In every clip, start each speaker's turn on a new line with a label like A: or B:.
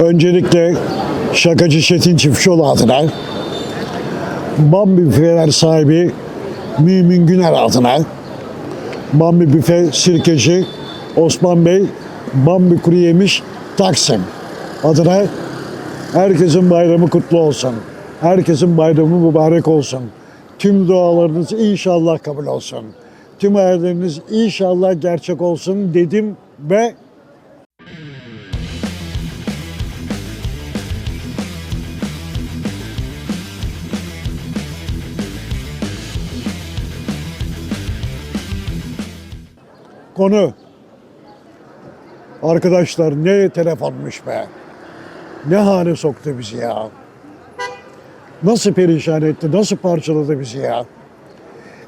A: Öncelikle şakacı Çetin Çiftçioğlu adına, Bambi Büfeler sahibi Mümin Güner adına, Bambi Büfe Sirkeci Osman Bey, Bambi Kuru Yemiş Taksim adına herkesin bayramı kutlu olsun. Herkesin bayramı mübarek olsun. Tüm dualarınız inşallah kabul olsun. Tüm hayalleriniz inşallah gerçek olsun dedim ve konu arkadaşlar ne telefonmuş be. Ne hale soktu bizi ya. Nasıl perişan etti, nasıl parçaladı bizi ya.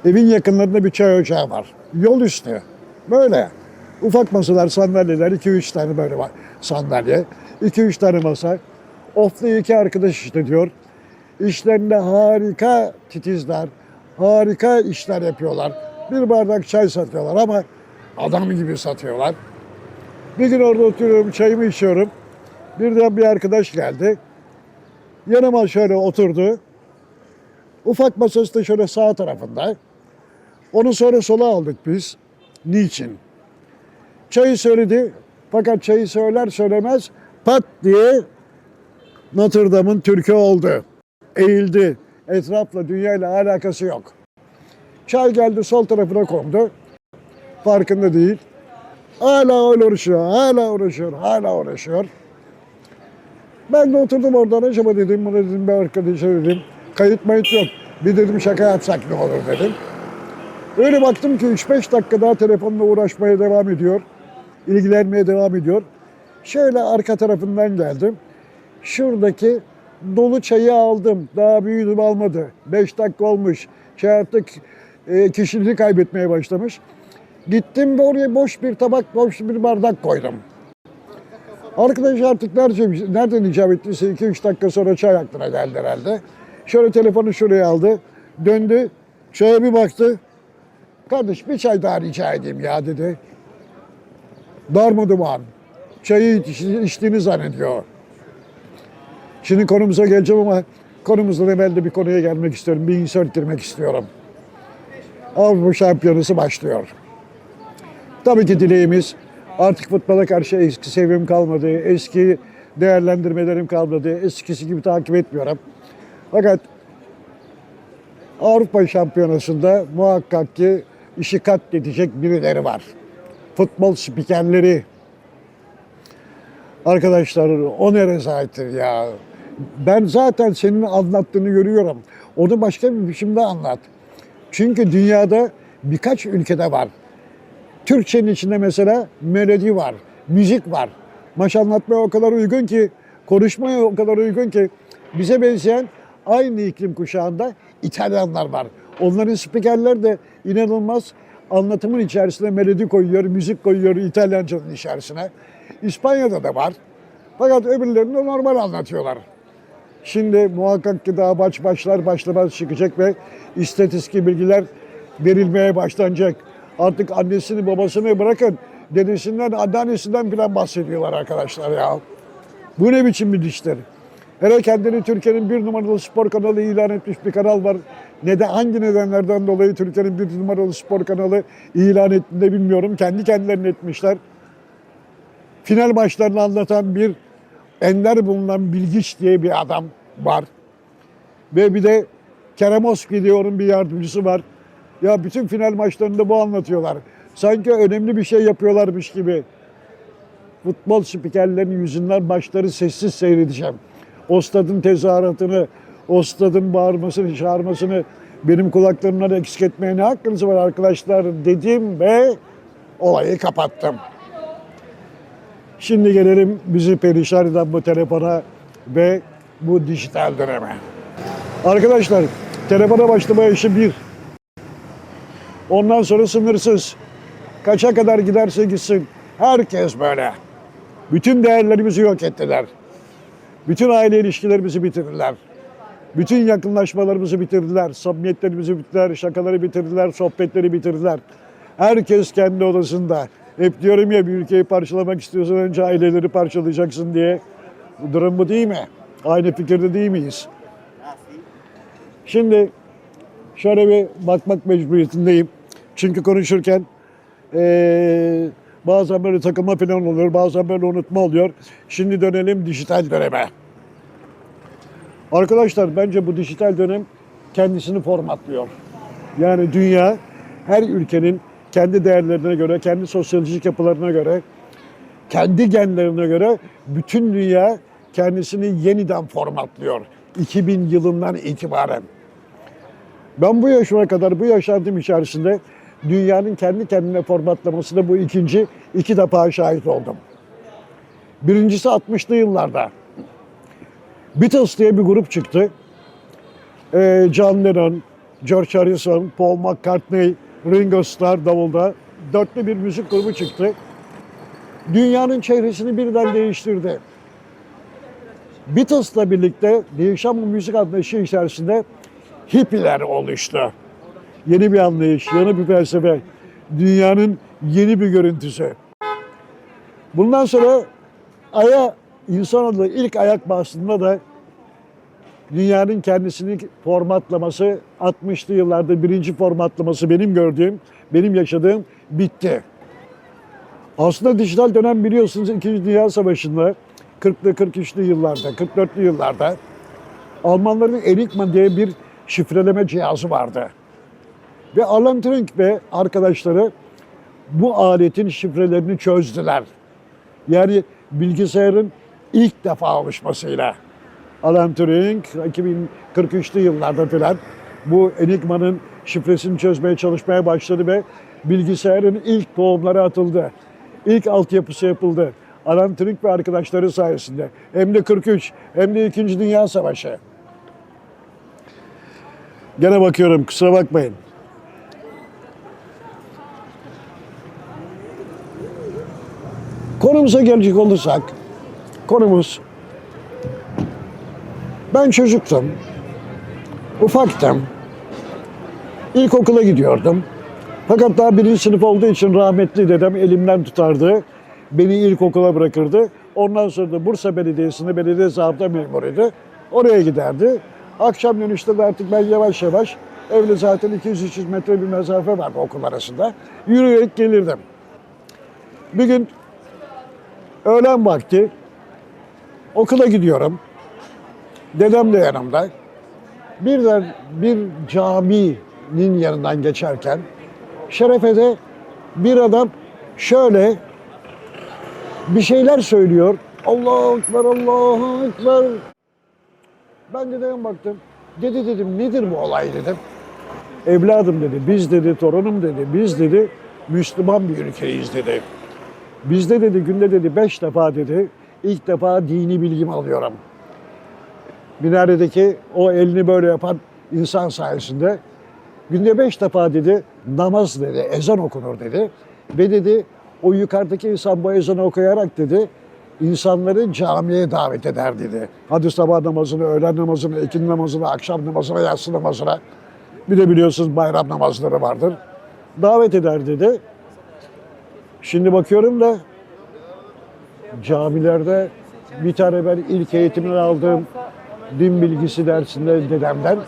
A: Evin yakınlarında bir çay ocağı var. Yol üstü. Böyle. Ufak masalar, sandalyeler, iki üç tane böyle var. Sandalye. iki üç tane masa. Oflu iki arkadaş işte diyor. İşlerinde harika titizler. Harika işler yapıyorlar. Bir bardak çay satıyorlar ama adam gibi satıyorlar. Bir gün orada oturuyorum, çayımı içiyorum. Birden bir arkadaş geldi. Yanıma şöyle oturdu. Ufak masası da şöyle sağ tarafında. Onu sonra sola aldık biz. Niçin? Çayı söyledi. Fakat çayı söyler söylemez pat diye Notre Dame'ın türkü oldu. Eğildi. Etrafla, dünyayla alakası yok. Çay geldi sol tarafına kondu. Farkında değil. Hala öyle uğraşıyor, hala uğraşıyor, hala uğraşıyor. Ben de oturdum oradan acaba dedim, bunu dedim bir arkadaşa dedim. Kayıt mayıt yok. Bir dedim şaka yapsak ne olur dedim. Öyle baktım ki 3-5 dakika daha telefonla uğraşmaya devam ediyor. ilgilenmeye devam ediyor. Şöyle arka tarafından geldim. Şuradaki dolu çayı aldım. Daha büyüdüm almadı. 5 dakika olmuş. Şey artık e, kişiliğini kaybetmeye başlamış. Gittim oraya boş bir tabak, boş bir bardak koydum. Arkadaş artık nerede, nereden icap ettiyse 2-3 dakika sonra çay aklına geldi herhalde. Şöyle telefonu şuraya aldı. Döndü. Çaya bir baktı. Kardeş bir çay daha rica edeyim ya dedi. Darmaduman. Çayı iç- içtiğini zannediyor. Şimdi konumuza geleceğim ama konumuzdan evvel de bir konuya gelmek istiyorum. Bir insert girmek istiyorum. Avrupa Şampiyonası başlıyor. Tabii ki dileğimiz artık futbola karşı eski sevgim kalmadı. Eski değerlendirmelerim kalmadı. Eskisi gibi takip etmiyorum. Fakat Avrupa Şampiyonası'nda muhakkak ki işi katledecek birileri var. Futbol spikerleri. Arkadaşlar o ne rezalettir ya. Ben zaten senin anlattığını görüyorum. Onu başka bir biçimde anlat. Çünkü dünyada birkaç ülkede var. Türkçenin içinde mesela melodi var, müzik var. Maç anlatmaya o kadar uygun ki, konuşmaya o kadar uygun ki bize benzeyen aynı iklim kuşağında İtalyanlar var. Onların spikerler de inanılmaz anlatımın içerisine melodi koyuyor, müzik koyuyor İtalyancanın içerisine. İspanya'da da var. Fakat öbürlerini de normal anlatıyorlar. Şimdi muhakkak ki daha baş başlar başlamaz çıkacak ve istatistik bilgiler verilmeye başlanacak. Artık annesini babasını bırakın dedesinden anneannesinden bile bahsediyorlar arkadaşlar ya. Bu ne biçim bir dişler? Hele kendini Türkiye'nin bir numaralı spor kanalı ilan etmiş bir kanal var. Ne de hangi nedenlerden dolayı Türkiye'nin bir numaralı spor kanalı ilan ettiğini bilmiyorum. Kendi kendilerine etmişler. Final maçlarını anlatan bir Ender bulunan Bilgiç diye bir adam var. Ve bir de Kerem Oski bir yardımcısı var. Ya bütün final maçlarında bu anlatıyorlar. Sanki önemli bir şey yapıyorlarmış gibi. Futbol spikerlerinin yüzünden maçları sessiz seyredeceğim. O stadın tezahüratını, o stadın bağırmasını, çağırmasını benim kulaklarımdan eksik etmeye ne hakkınız var arkadaşlar dedim ve olayı kapattım. Şimdi gelelim bizi perişan eden bu telefona ve bu dijital döneme. Arkadaşlar telefona başlama yaşı bir. Ondan sonra sınırsız. Kaça kadar giderse gitsin. Herkes böyle. Bütün değerlerimizi yok ettiler. Bütün aile ilişkilerimizi bitirdiler. Bütün yakınlaşmalarımızı bitirdiler. Samimiyetlerimizi bitirdiler. Şakaları bitirdiler. Sohbetleri bitirdiler. Herkes kendi odasında. Hep diyorum ya bir ülkeyi parçalamak istiyorsan önce aileleri parçalayacaksın diye. Durum bu değil mi? Aynı fikirde değil miyiz? Şimdi şöyle bir bakmak mecburiyetindeyim. Çünkü konuşurken eee, bazen böyle takılma falan oluyor, bazen böyle unutma oluyor. Şimdi dönelim dijital döneme. Arkadaşlar bence bu dijital dönem kendisini formatlıyor. Yani dünya her ülkenin kendi değerlerine göre, kendi sosyolojik yapılarına göre, kendi genlerine göre bütün dünya kendisini yeniden formatlıyor. 2000 yılından itibaren. Ben bu yaşıma kadar, bu yaşantım içerisinde dünyanın kendi kendine formatlamasına bu ikinci iki defa şahit oldum. Birincisi 60'lı yıllarda. Beatles diye bir grup çıktı. Ee, John Lennon, George Harrison, Paul McCartney, Ringo Starr davulda dörtlü bir müzik grubu çıktı. Dünyanın çehresini birden değiştirdi. Beatles'la birlikte değişen bu müzik anlayışı içerisinde hippiler oluştu. Yeni bir anlayış, yeni bir felsefe, dünyanın yeni bir görüntüsü. Bundan sonra Ay'a insanoğlu ilk ayak bastığında da dünyanın kendisini formatlaması 60'lı yıllarda birinci formatlaması benim gördüğüm, benim yaşadığım bitti. Aslında dijital dönem biliyorsunuz 2. Dünya Savaşı'nda 40'lı 43'lü yıllarda, 44'lü yıllarda Almanların Enigma diye bir şifreleme cihazı vardı. Ve Alan Turing ve arkadaşları bu aletin şifrelerini çözdüler. Yani bilgisayarın ilk defa oluşmasıyla. Alan Turing 2043'lü yıllarda filan bu Enigma'nın şifresini çözmeye çalışmaya başladı ve bilgisayarın ilk tohumları atıldı. İlk altyapısı yapıldı. Alan Turing ve arkadaşları sayesinde. Hem de 43 hem de 2. Dünya Savaşı. Gene bakıyorum kusura bakmayın. Konumuza gelecek olursak, konumuz ben çocuktum, ufaktım, ilkokula gidiyordum. Fakat daha birinci sınıf olduğu için rahmetli dedem elimden tutardı, beni ilkokula bırakırdı. Ondan sonra da Bursa Belediyesi'nde belediye zabıta memuruydu. Oraya giderdi. Akşam dönüşte de artık ben yavaş yavaş evde zaten 200-300 metre bir mesafe vardı okul arasında. Yürüyerek gelirdim. Bir gün öğlen vakti okula gidiyorum. Dedem de yanımda. Birden bir caminin yanından geçerken Şerefe'de bir adam şöyle bir şeyler söylüyor. Allahu Ekber, Allahu Ekber. Ben dedeme baktım. Dedi dedim nedir bu olay dedim. Evladım dedi, biz dedi, torunum dedi, biz dedi Müslüman bir ülkeyiz dedi. Bizde dedi günde dedi beş defa dedi ilk defa dini bilgimi alıyorum. Minaredeki o elini böyle yapan insan sayesinde günde beş defa dedi namaz dedi, ezan okunur dedi. Ve dedi o yukarıdaki insan bu ezanı okuyarak dedi insanları camiye davet eder dedi. Hadi sabah namazını, öğlen namazını, ikindi namazını, akşam namazına, yatsı namazına. Bir de biliyorsunuz bayram namazları vardır. Davet eder dedi. Şimdi bakıyorum da camilerde bir tane ben ilk eğitimini aldığım din bilgisi dersinde dedemden.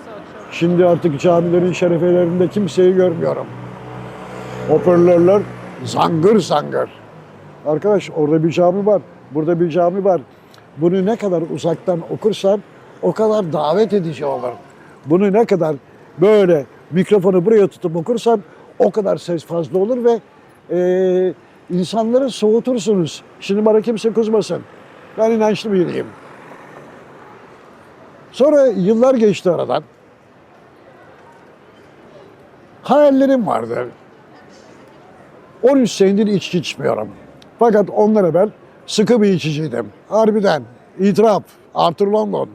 A: Şimdi artık camilerin şerefelerinde kimseyi görmüyorum. Hoparlörler zangır zangır. Arkadaş orada bir cami var, burada bir cami var. Bunu ne kadar uzaktan okursan o kadar davet edici olur. Bunu ne kadar böyle mikrofonu buraya tutup okursan o kadar ses fazla olur ve eee insanları soğutursunuz. Şimdi bana kimse kızmasın. Ben inançlı biriyim. Sonra yıllar geçti aradan. Hayallerim vardı. 13 senedir içki içmiyorum. Fakat ondan evvel sıkı bir içiciydim. Harbiden. itiraf. Arthur London.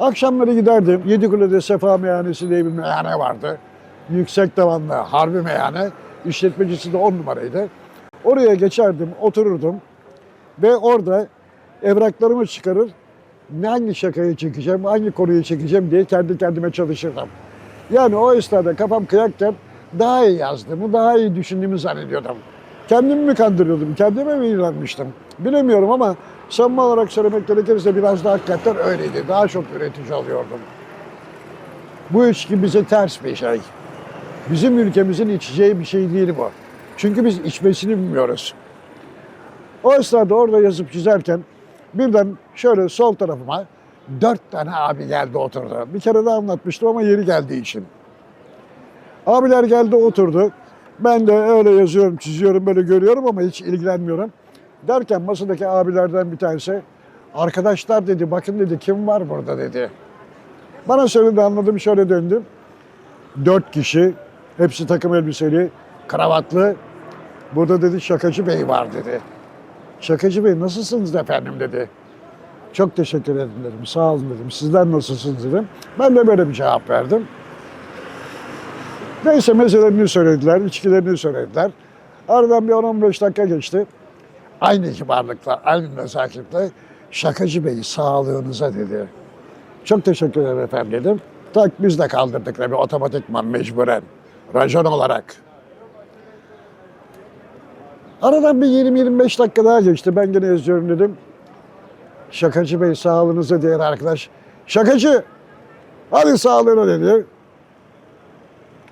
A: Akşamları giderdim. Yedikule'de Sefa Meyhanesi diye bir meyhane vardı. Yüksek tavanlı harbi meyhane. İşletmecisi de on numaraydı. Oraya geçerdim, otururdum. Ve orada evraklarımı çıkarır. Hangi şakayı çekeceğim, hangi konuyu çekeceğim diye kendi kendime çalışırdım. Yani o esnada kafam kıyakken daha iyi yazdığımı, daha iyi düşündüğümü zannediyordum. Kendimi mi kandırıyordum, kendime mi inanmıştım? Bilemiyorum ama Samimi olarak söylemek gerekirse biraz da hakikaten öyleydi. Daha çok üretici alıyordum. Bu içki bize ters bir şey. Bizim ülkemizin içeceği bir şey değil bu. Çünkü biz içmesini bilmiyoruz. O esnada orada yazıp çizerken birden şöyle sol tarafıma dört tane abi geldi oturdu. Bir kere de anlatmıştım ama yeri geldiği için. Abiler geldi oturdu. Ben de öyle yazıyorum, çiziyorum, böyle görüyorum ama hiç ilgilenmiyorum. Derken masadaki abilerden bir tanesi, arkadaşlar dedi, bakın dedi, kim var burada dedi. Bana söyledi, anladım, şöyle döndüm. Dört kişi, hepsi takım elbiseli, kravatlı. Burada dedi Şakacı Bey var dedi. Şakacı Bey nasılsınız efendim dedi. Çok teşekkür ederim dedim. Sağ olun dedim. Sizler nasılsınız dedim. Ben de böyle bir cevap verdim. Neyse meselelerini söylediler, içkilerini söylediler. Aradan bir 10-15 dakika geçti. Aynı kibarlıkla, aynı nezaketle Şakacı Bey sağlığınıza dedi. Çok teşekkür ederim efendim dedim. Tak biz de kaldırdık tabii otomatikman mecburen. Rajon olarak. Aradan bir 20-25 dakika daha geçti. Ben gene yazıyorum dedim. Şakacı Bey sağlığınıza diğer arkadaş. Şakacı hadi sağlığına dedi.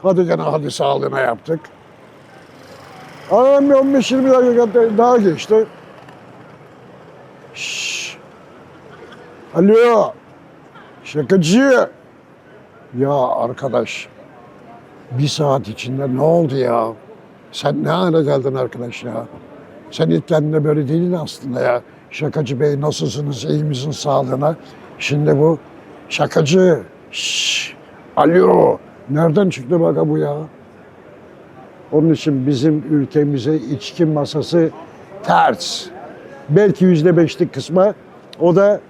A: Hadi gene hadi sağlığına yaptık. Aradan bir 15-20 dakika daha geçti. Şşş. Alo. Şakacı. Ya arkadaş. Bir saat içinde ne oldu ya? Sen ne hale geldin arkadaş ya? Sen ilk kendine böyle değildin aslında ya. Şakacı bey nasılsınız, iyi misin sağlığına? Şimdi bu şakacı. Şşş. Alo. Nereden çıktı baka bu ya? Onun için bizim ülkemize içki masası ters. Belki yüzde beşlik kısmı o da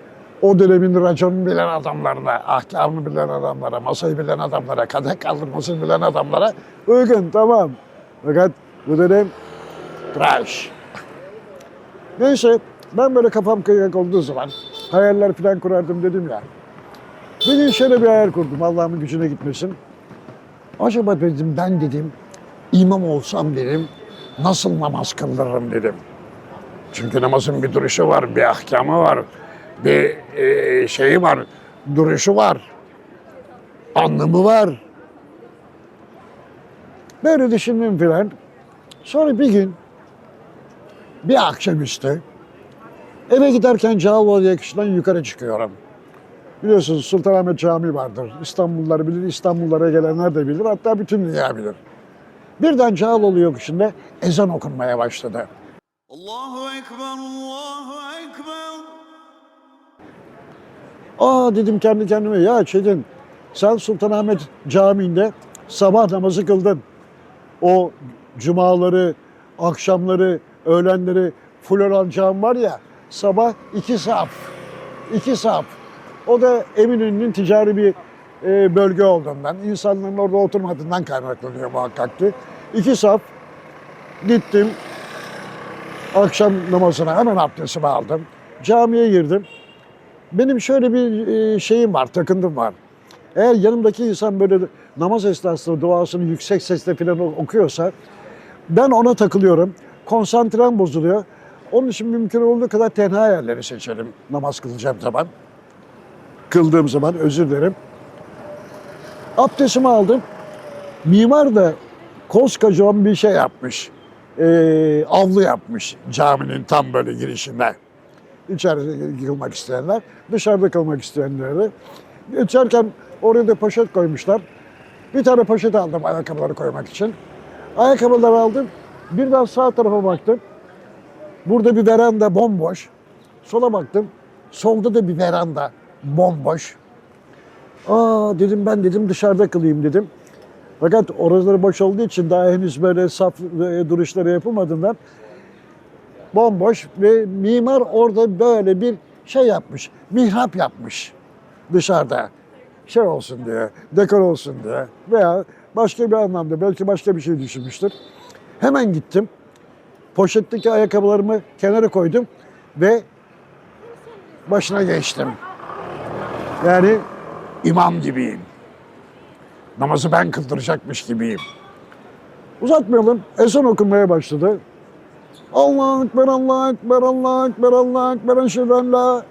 A: o dönemin raconunu bilen adamlarına, ahkamını bilen adamlara, masayı bilen adamlara, kadeh kaldırmasını bilen adamlara uygun tamam. Fakat bu dönem trash. Neyse ben böyle kafam kıyık olduğu zaman hayaller falan kurardım dedim ya. Bir gün şöyle bir hayal kurdum Allah'ımın gücüne gitmesin. Acaba dedim ben dedim imam olsam dedim nasıl namaz kıldırırım dedim. Çünkü namazın bir duruşu var, bir ahkamı var, bir e, şeyi var, duruşu var, anlamı var. Böyle düşündüm filan. Sonra bir gün bir akşamüstü eve giderken Cağaloğlu yakışından yukarı çıkıyorum. Biliyorsunuz Sultanahmet Camii vardır. İstanbullular bilir, İstanbullara gelenler de bilir. Hatta bütün dünya bilir. Birden Cağaloğlu yokuşunda ezan okunmaya başladı.
B: Allahu Ekber, Allahu Ekber.
A: Aa dedim kendi kendime ya Çetin sen Sultanahmet Camii'nde sabah namazı kıldın. O cumaları, akşamları, öğlenleri full olan cami var ya sabah iki saf. iki saf. O da Eminönü'nün ticari bir e, bölge olduğundan, insanların orada oturmadığından kaynaklanıyor muhakkak ki. İki saf gittim. Akşam namazına hemen abdestimi aldım. Camiye girdim. Benim şöyle bir e, şeyim var, takındım var. Eğer yanımdaki insan böyle namaz esnasında duasını yüksek sesle falan okuyorsa ben ona takılıyorum. Konsantrem bozuluyor. Onun için mümkün olduğu kadar tenha yerleri seçerim namaz kılacağım zaman. Kıldığım zaman özür dilerim. Abdestimi aldım. Mimar da koskocaman bir şey yapmış. Ee, avlu yapmış caminin tam böyle girişinde. İçeride kılmak isteyenler, dışarıda kılmak isteyenler de. Geçerken oraya da poşet koymuşlar. Bir tane poşet aldım ayakkabıları koymak için. Ayakkabıları aldım. Birden sağ tarafa baktım. Burada bir veranda bomboş. Sola baktım. Solda da bir veranda bomboş. Aa dedim ben dedim dışarıda kılayım dedim. Fakat oraları boş olduğu için daha henüz böyle saf e, duruşları yapılmadığından bomboş ve mimar orada böyle bir şey yapmış. Mihrap yapmış dışarıda. Şey olsun diye, dekor olsun diye veya başka bir anlamda belki başka bir şey düşünmüştür. Hemen gittim. Poşetteki ayakkabılarımı kenara koydum ve başına geçtim. Yani imam gibiyim. Namazı ben kıldıracakmış gibiyim. Uzatmayalım. Ezan okunmaya başladı. Allahu Ekber, Allahu Ekber, Allahu Ekber, Allahu Ekber, eşhedü la.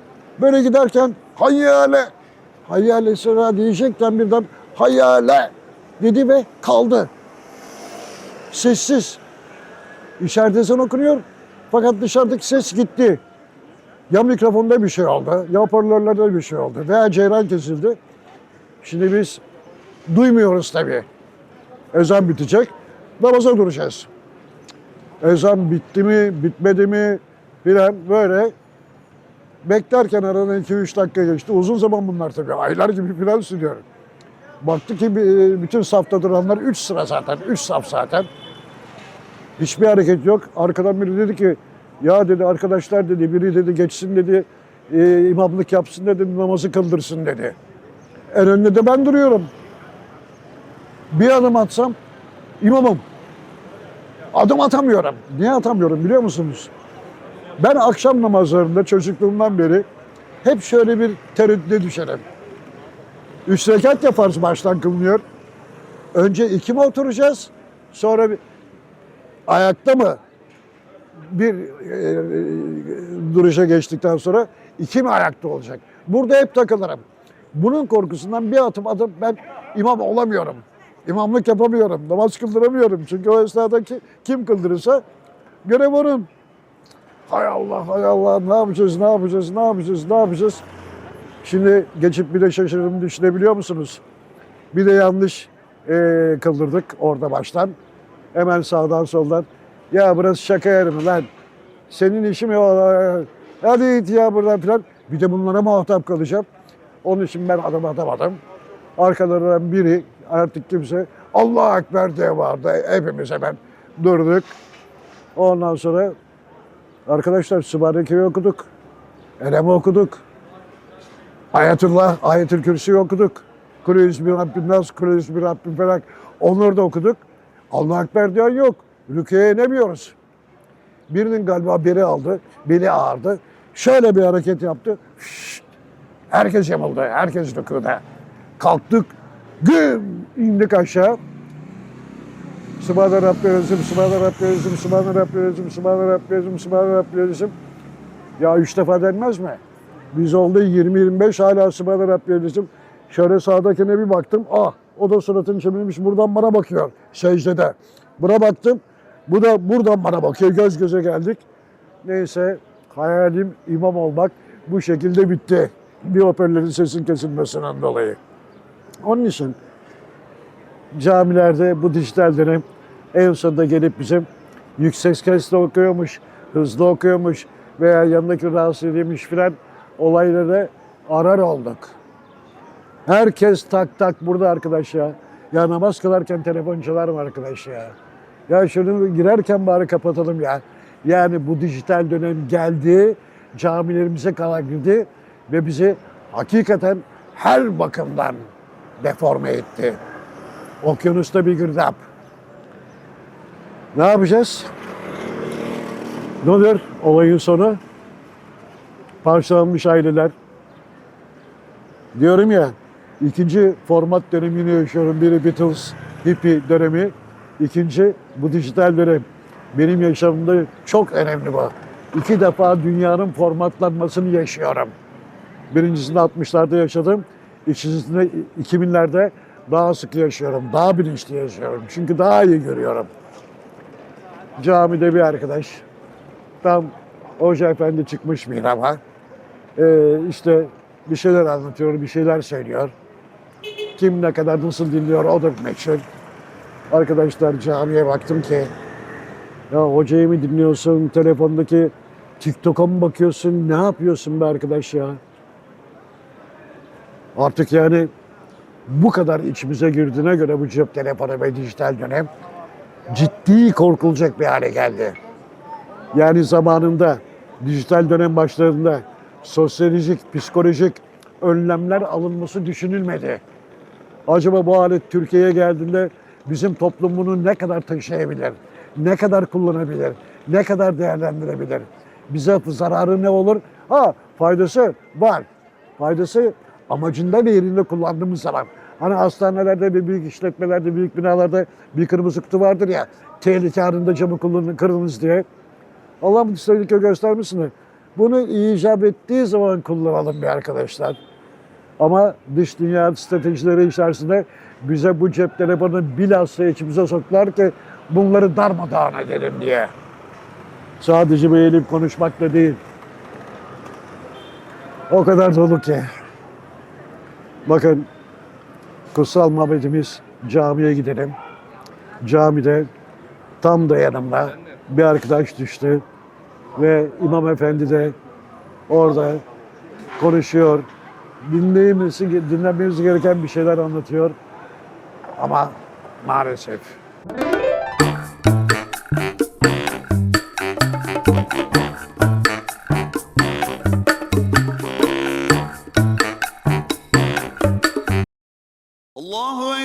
A: Böyle giderken hayyale, hayyale sıra diyecekken birden hayyale dedi ve kaldı. Sessiz. İçeride ezan okunuyor fakat dışarıdaki ses gitti. Ya mikrofonda bir şey oldu, ya hoparlörlerde bir şey oldu veya ceyran kesildi. Şimdi biz duymuyoruz tabii. Ezan bitecek, namaza duracağız. Ezan bitti mi, bitmedi mi filan böyle beklerken aradan 2-3 dakika geçti. Uzun zaman bunlar tabii, aylar gibi filan sürüyor. Baktı ki bütün safta duranlar 3 sıra zaten, 3 saf zaten. Hiçbir hareket yok. Arkadan biri dedi ki ya dedi arkadaşlar dedi biri dedi geçsin dedi e, imamlık yapsın dedi namazı kıldırsın dedi. En önünde de ben duruyorum. Bir adım atsam imamım. Adım atamıyorum. Niye atamıyorum biliyor musunuz? Ben akşam namazlarında çocukluğumdan beri hep şöyle bir tereddüte düşerim. Üç rekat ya farz baştan kılınıyor. Önce iki mi oturacağız? Sonra bir, ayakta mı bir e, e, duruşa geçtikten sonra iki mi ayakta olacak? Burada hep takılırım. Bunun korkusundan bir adım adım ben imam olamıyorum. İmamlık yapamıyorum, namaz kıldıramıyorum. Çünkü o esnada ki, kim kıldırırsa görev onun. Hay Allah, hay Allah ne yapacağız, ne yapacağız, ne yapacağız, ne yapacağız? Şimdi geçip bir de şaşırdım düşünebiliyor musunuz? Bir de yanlış e, kıldırdık orada baştan. Hemen sağdan soldan. Ya burası şaka yeri mi lan? Senin işin mi? Hadi git ya buradan falan. Bir de bunlara muhatap kalacağım. Onun için ben adım atamadım. Arkalarından biri artık kimse Allah Ekber diye vardı. Hepimiz hemen durduk. Ondan sonra arkadaşlar Sübhaneke'yi okuduk. Elemi okuduk. Ayetullah, Ayetül Kürsi'yi okuduk. Kulüyüz bir Rabbim Nas, Kulüyüz bir Rabbim Felak. Onları da okuduk. Allah Ekber diyen yok. Rüküye inemiyoruz. Birinin galiba biri aldı, beli ağırdı. Şöyle bir hareket yaptı. Şşt! Herkes yamıldı, herkes rükuda. Kalktık, güm indik aşağı. Subhane Rabbi Özüm, Subhane Rabbi Özüm, Subhane Rabbi Özüm, Subhane Rabbi Özüm, Subhane Rabbi Özüm. Ya üç defa denmez mi? Biz oldu 20-25 hala Subhane Rabbi Özüm. Şöyle sağdakine bir baktım. Ah o da suratını çevirmiş buradan bana bakıyor secdede. Buna baktım. Bu da buradan bana bakıyor. Göz göze geldik. Neyse hayalim imam olmak bu şekilde bitti. Bir hoparlörün sesin kesilmesinden dolayı. Onun için camilerde bu dijital dönem en sonunda gelip bizim yüksek sesle okuyormuş, hızlı okuyormuş veya yanındaki rahatsız edilmiş filan olayları arar olduk. Herkes tak tak burada arkadaş ya. Ya namaz kılarken telefon mı arkadaş ya? Ya şunu girerken bari kapatalım ya. Yani bu dijital dönem geldi, camilerimize kadar girdi ve bizi hakikaten her bakımdan deforme etti. Okyanusta bir girdap. Ne yapacağız? Ne olur olayın sonu? Parçalanmış aileler. Diyorum ya, ikinci format dönemini yaşıyorum. Biri Beatles, hippie dönemi. İkinci bu dijital dönem. Benim yaşamımda çok önemli bu. İki defa dünyanın formatlanmasını yaşıyorum. Birincisinde 60'larda yaşadım. İkincisinde 2000'lerde daha sık yaşıyorum. Daha bilinçli yaşıyorum. Çünkü daha iyi görüyorum. Camide bir arkadaş. Tam Hoca Efendi çıkmış mihraba. Ee, işte bir şeyler anlatıyor, bir şeyler söylüyor. Kim ne kadar nasıl dinliyor o da meşhur. Arkadaşlar camiye baktım ki ya hocayı mı dinliyorsun, telefondaki TikTok'a mı bakıyorsun, ne yapıyorsun be arkadaş ya? Artık yani bu kadar içimize girdiğine göre bu cep telefonu ve dijital dönem ciddi korkulacak bir hale geldi. Yani zamanında dijital dönem başlarında sosyolojik, psikolojik önlemler alınması düşünülmedi. Acaba bu alet Türkiye'ye geldiğinde bizim toplum bunu ne kadar taşıyabilir? Ne kadar kullanabilir? Ne kadar değerlendirebilir? Bize zararı ne olur? Ha faydası var. Faydası amacında ve yerinde kullandığımız zaman. Hani hastanelerde ve büyük işletmelerde, büyük binalarda bir kırmızı kutu vardır ya. Tehlike anında camı kırınız diye. Allah bu tehlike göstermesin bunu icap ettiği zaman kullanalım bir arkadaşlar. Ama dış dünya stratejileri içerisinde bize bu cep telefonunu bilhassa içimize soktular ki bunları darmadağın edelim diye. Sadece beğenip konuşmakla değil. O kadar dolu ki. Bakın kutsal mabedimiz camiye gidelim. Camide tam da yanımda bir arkadaş düştü ve İmam Efendi de orada konuşuyor. Dinlemesi, dinlenmemiz gereken bir şeyler anlatıyor. Ama maalesef
B: Allahu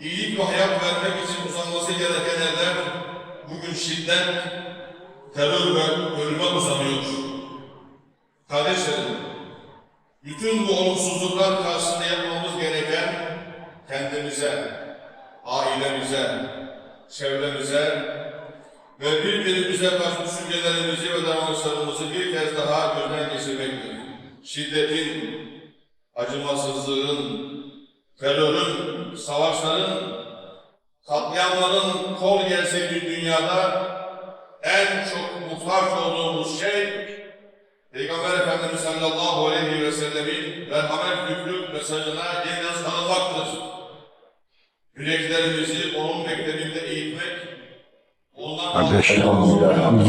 C: İyilik ve hayat vermek için uzanması gereken eller bugün şiddet, terör ve ölüme uzanıyor. Kardeşlerim, bütün bu olumsuzluklar karşısında yapmamız gereken kendimize, ailemize, çevremize ve birbirimize karşı düşüncelerimizi ve davranışlarımızı bir kez daha gözden geçirmektir. Şiddetin, acımasızlığın, terörün, savaşların, katliamların kol gelse bir dünyada en çok muhtaç olduğumuz şey Peygamber Efendimiz sallallahu aleyhi ve sellemin merhamet yüklü mesajına yeniden sarılmaktır. Yüreklerimizi onun mektebinde eğitmek, ondan
A: kardeş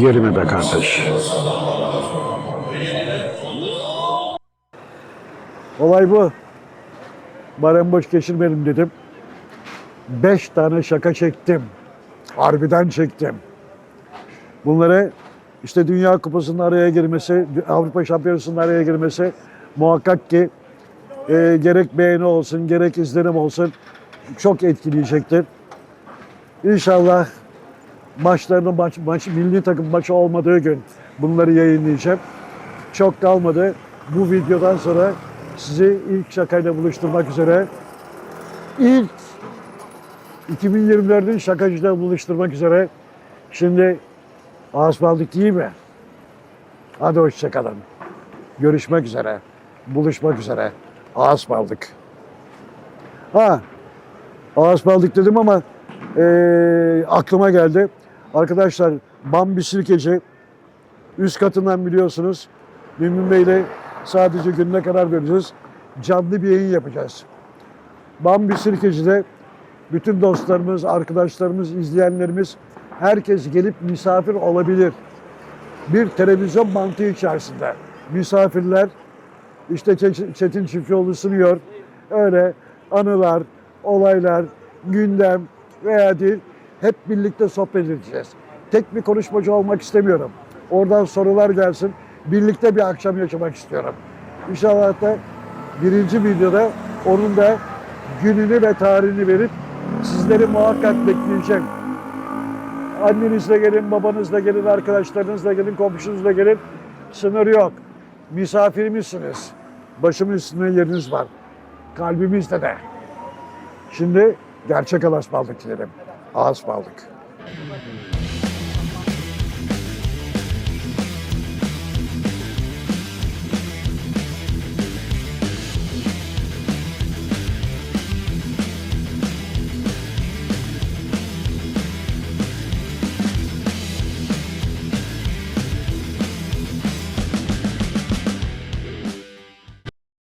A: yerime be kardeş. Olay bu. Barem boş geçirmedim dedim. Beş tane şaka çektim. Harbiden çektim. Bunları işte Dünya Kupası'nın araya girmesi, Avrupa Şampiyonası'nın araya girmesi muhakkak ki e, gerek beğeni olsun, gerek izlenim olsun çok etkileyecektir. İnşallah maçlarının maç, maç, milli takım maçı olmadığı gün bunları yayınlayacağım. Çok kalmadı. Bu videodan sonra sizi ilk şakayla buluşturmak üzere ilk 2024'ün şakacıyla buluşturmak üzere şimdi asfaltık değil mi? Hadi hoşçakalın. Görüşmek üzere. Buluşmak üzere. Asfaltık. Ha, asfaltık dedim ama eee, aklıma geldi. Arkadaşlar Bambi Sirkeci üst katından biliyorsunuz Mümin Bey'le sadece gününe karar vereceğiz. Canlı bir yayın yapacağız. Bambi Sirkeci'de bütün dostlarımız, arkadaşlarımız, izleyenlerimiz herkes gelip misafir olabilir. Bir televizyon mantığı içerisinde misafirler işte Çe- Çetin Çiftçioğlu sunuyor. Öyle anılar, olaylar, gündem veya değil hep birlikte sohbet edeceğiz. Tek bir konuşmacı olmak istemiyorum. Oradan sorular gelsin. Birlikte bir akşam yaşamak istiyorum. İnşallah da birinci videoda onun da gününü ve tarihini verip sizleri muhakkak bekleyeceğim. Annenizle gelin, babanızla gelin, arkadaşlarınızla gelin, komşunuzla gelin. Sınır yok. Misafirimizsiniz. Başımın üstünde yeriniz var. Kalbimizde de. Şimdi gerçek alasmaldık diyelim. Ağızmaldık.